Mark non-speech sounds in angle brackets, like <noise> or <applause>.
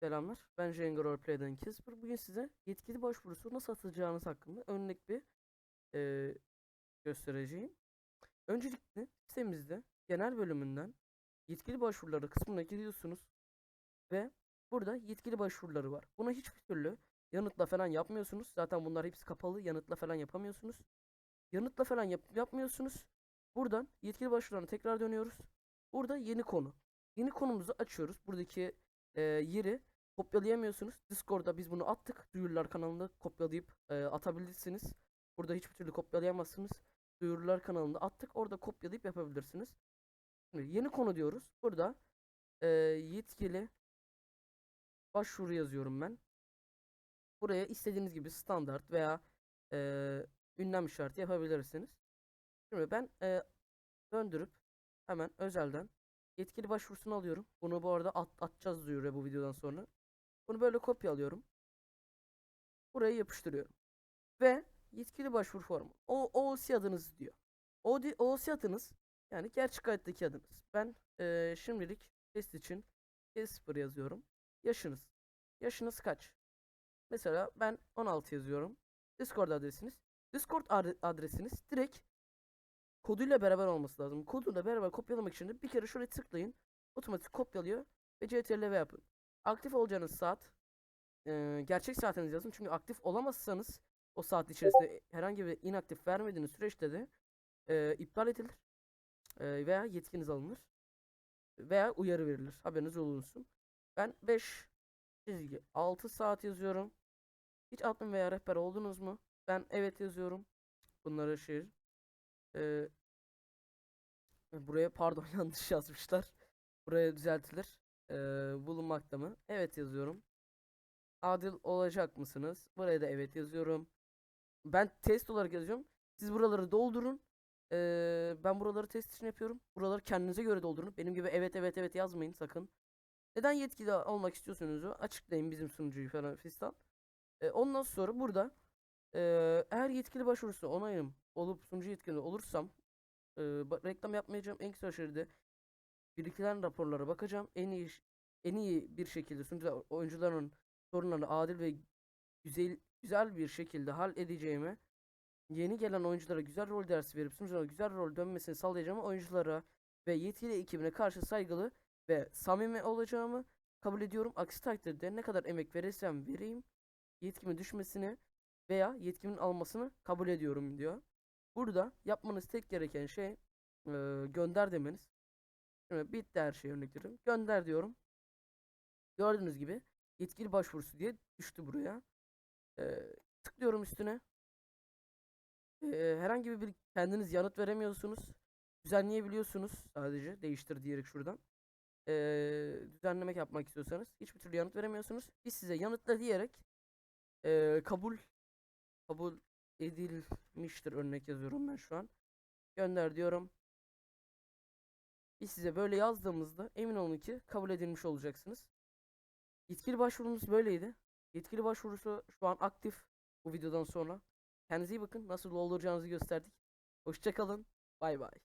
Selamlar. Ben Jenga Roleplay'den Casper. Bugün size yetkili başvurusu nasıl atılacağınız hakkında örnek bir eee, göstereceğim. Öncelikle sitemizde genel bölümünden yetkili başvuruları kısmına gidiyorsunuz ve burada yetkili başvuruları var. Buna hiçbir türlü yanıtla falan yapmıyorsunuz. Zaten bunlar hepsi kapalı. Yanıtla falan yapamıyorsunuz. Yanıtla falan yap- yapmıyorsunuz. Buradan yetkili başvurularına tekrar dönüyoruz. Burada yeni konu. Yeni konumuzu açıyoruz. Buradaki e, yeri kopyalayamıyorsunuz. Discord'da biz bunu attık. Duyurular kanalında kopyalayıp e, atabilirsiniz. Burada hiçbir türlü kopyalayamazsınız. Duyurular kanalında attık. Orada kopyalayıp yapabilirsiniz. Şimdi yeni konu diyoruz. Burada e, yetkili başvuru yazıyorum ben. Buraya istediğiniz gibi standart veya e, ünlem işareti yapabilirsiniz. Şimdi ben e, döndürüp hemen özelden yetkili başvurusunu alıyorum. Bunu bu arada at, atacağız duyuruyor bu videodan sonra. Bunu böyle kopya alıyorum. Buraya yapıştırıyorum. Ve yetkili başvuru formu. O OOC adınız diyor. O OOC adınız yani gerçek hayattaki adınız. Ben eee, şimdilik test için Casper yazıyorum. Yaşınız. Yaşınız kaç? Mesela ben 16 yazıyorum. Discord adresiniz. Discord adre- adresiniz direkt koduyla beraber olması lazım. Koduyla beraber kopyalamak için de bir kere şuraya tıklayın. Otomatik kopyalıyor ve CTRL V yapın. Aktif olacağınız saat eee, gerçek saatinizi yazın. Çünkü aktif olamazsanız o saat içerisinde herhangi bir inaktif vermediğiniz süreçte de eee, iptal edilir eee, veya yetkiniz alınır veya uyarı verilir. Haberiniz olunsun. Ben 5 çizgi 6 saat yazıyorum. Hiç admin veya rehber oldunuz mu? Ben evet yazıyorum. Bunları şey eee, buraya pardon <laughs> yanlış yazmışlar. Buraya düzeltilir. Eee, bulunmakta mı? Evet yazıyorum. Adil olacak mısınız? Buraya da evet yazıyorum. Ben test olarak yazıyorum. Siz buraları doldurun. Eee, ben buraları test için yapıyorum. Buraları kendinize göre doldurun. Benim gibi evet evet evet yazmayın sakın. Neden yetkili olmak istiyorsunuzu açıklayın bizim sunucuyu falan fistan. E, ondan sonra burada eee, eğer yetkili başvurusu onayım olup sunucu yetkili olursam ba- reklam yapmayacağım. En kısa sürede birikilen raporlara bakacağım. En iyi en iyi bir şekilde sunucular oyuncuların sorunlarını adil ve güzel güzel bir şekilde hal edeceğime yeni gelen oyunculara güzel rol dersi verip sunuculara güzel rol dönmesini sağlayacağımı oyunculara ve yetkili ekibine karşı saygılı ve samimi olacağımı kabul ediyorum. Aksi takdirde ne kadar emek verirsem vereyim yetkimin düşmesini veya yetkimin almasını kabul ediyorum diyor. Burada yapmanız tek gereken şey eee, gönder demeniz. Şimdi bitti her şey örnek veriyorum. Gönder diyorum. Gördüğünüz gibi yetkili başvurusu diye düştü buraya. Eee, tıklıyorum üstüne. Eee, herhangi bir kendiniz yanıt veremiyorsunuz. Düzenleyebiliyorsunuz sadece değiştir diyerek şuradan. Eee, düzenlemek yapmak istiyorsanız hiçbir türlü yanıt veremiyorsunuz. Biz size yanıtla diyerek eee, kabul kabul edilmiştir örnek yazıyorum ben şu an. Gönder diyorum. Biz size böyle yazdığımızda emin olun ki kabul edilmiş olacaksınız. Yetkili başvurumuz böyleydi. Yetkili başvurusu şu an aktif bu videodan sonra. Kendinize iyi bakın. Nasıl dolduracağınızı gösterdik. Hoşçakalın. Bay bay.